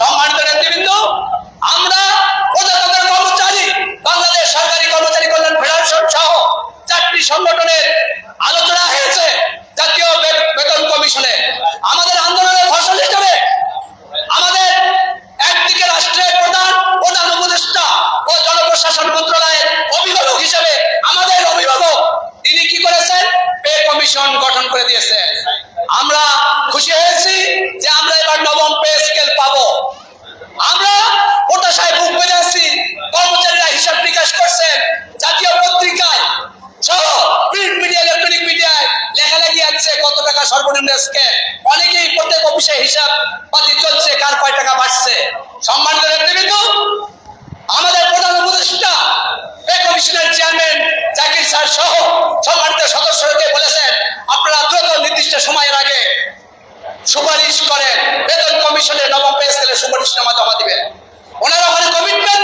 সম্মানিত নেতৃবৃন্দ, আমরা প্রজাতন্ত্রের কর্মচারী, বাংলাদেশ সরকারি কর্মচারী কল্যাণ ফেডারেশন সহ চারটি সংগঠনের আলোচনা হয়েছে জাতীয় বেতন কমিশনে। আমাদের আন্দোলনের ফসল হিসেবে আমাদের একদিকে রাষ্ট্রের প্রধান প্রধান উপদেষ্টা ও জনপ্রশাসন মন্ত্রণালয়ের অভিভাবক হিসেবে আমাদের অভিভাবক তিনি কি করেছেন? পে কমিশন গঠন করে দিয়েছেন আমরা খুশি হয়েছি যে আমরা এবার নবম পে স্কেল পাবো আমরা হতাশায় বুক বেজাচ্ছি কর্মচারীরা হিসাব নিকাশ করছেন জাতীয় পত্রিকায় সহ প্রিন্ট মিডিয়া ইলেকট্রনিক মিডিয়ায় লেখালেখি আছে কত টাকা সর্বনিম্ন স্কেল অনেকেই প্রত্যেক অফিসে হিসাব পাতি চলছে, কার কয় টাকা বাড়ছে। সম্মানিত নেতৃবৃন্দ, আমাদের প্রধান উপদেষ্টা পে কমিশনের চেয়ারম্যান জাকির স্যার সহ সম্মানিত সদস্যকে বলেছেন, আপনারা দ্রুত নির্দিষ্ট সময়ের আগে সুপারিশ করেন, বেতন কমিশনের নবম পে স্কেলের সুপারিশনামা জমা দিবেন। ওনারা ওখানে কমিটমেন্ট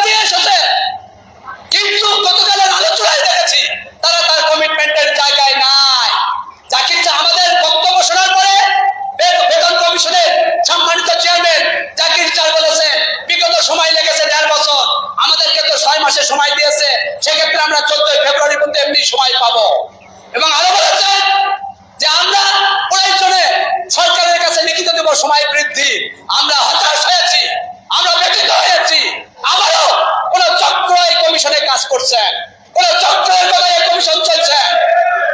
সময় দিয়েছে, সেক্ষেত্রে আমরা চোদ্দই ফেব্রুয়ারি পর্যন্ত এমনি সময় পাবো। এবং আরও বলেছেন যে আমরা প্রয়োজনে সরকারের কাছে লিখিত দেব সময় বৃদ্ধি। আমরা হতাশ হয়েছি, আমরা ব্যথিত হয়েছি। আবারও কোন চক্র এই কমিশনে কাজ করছেন, কোন এই কমিশন চলছে।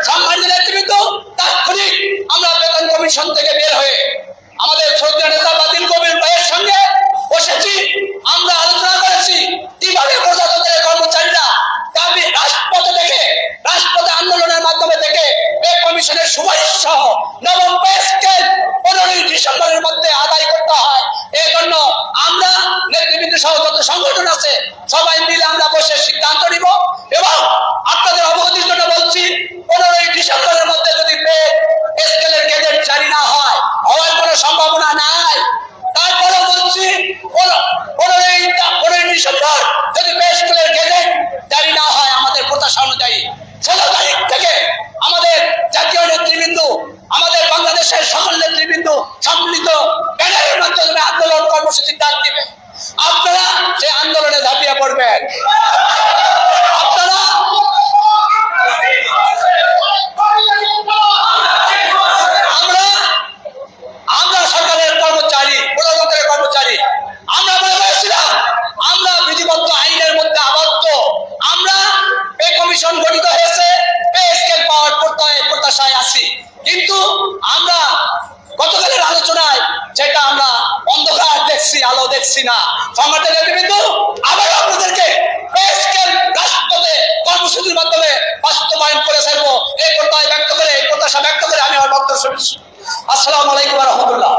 সম্মানিত নেতৃবৃন্দ, তাৎক্ষণিক আমরা বেতন কমিশন থেকে পনেরোই ডিসেম্বরের মধ্যে আদায় করতে হয়। এই জন্য আমরা নেতৃবৃন্দ সহ যত সংগঠন আছে, সবাই মিলে আমরা বসে সিদ্ধান্ত নিব এবং আপনাদের অবগতির জন্য বলছি পনেরোই ডিসেম্বরের মধ্যে যদি পে স্কেলের গেজেট জারি না হয় হওয়ার কোনো সম্ভাবনা নাই তারপরে বলছি পনেরো- পনেরোই পনেরোই ডিসেম্বর যদি পে স্কেলের গেজেট জারি না হয় আমাদের প্রত্যাশা অনুযায়ী ষোলো তারিখ থেকে আমাদের জাতীয় নেতৃবৃন্দ আমাদের সকল নেতৃবৃন্দ সম্মিলিত ব্যানারের মাধ্যমে আন্দোলন কর্মসূচি ডাক দিবে। আপনারা সেই আন্দোলনে ঝাঁপিয়ে পড়বেন। আমরা আমরা সরকারের কর্মচারী কর্মচারী। আমরা আমরা বিধিবদ্ধ আইনের মধ্যে আমরা কমিশন হয়েছে স্কেল পাওয়ার প্রত্যাশায় আছি। কিন্তু দেখছি না। সম্রাটের নেতৃবৃন্দ আবার আপনাদেরকে রাষ্ট্রপতি কর্মসূচির মাধ্যমে বাস্তবায়ন করে ছাড়বো। এই প্রত্যয় ব্যক্ত করে, এই প্রত্যাশা ব্যক্ত করে আমি আমার বক্তব্য শুনছি। আসসালামু আলাইকুম রহমতুল্লাহ।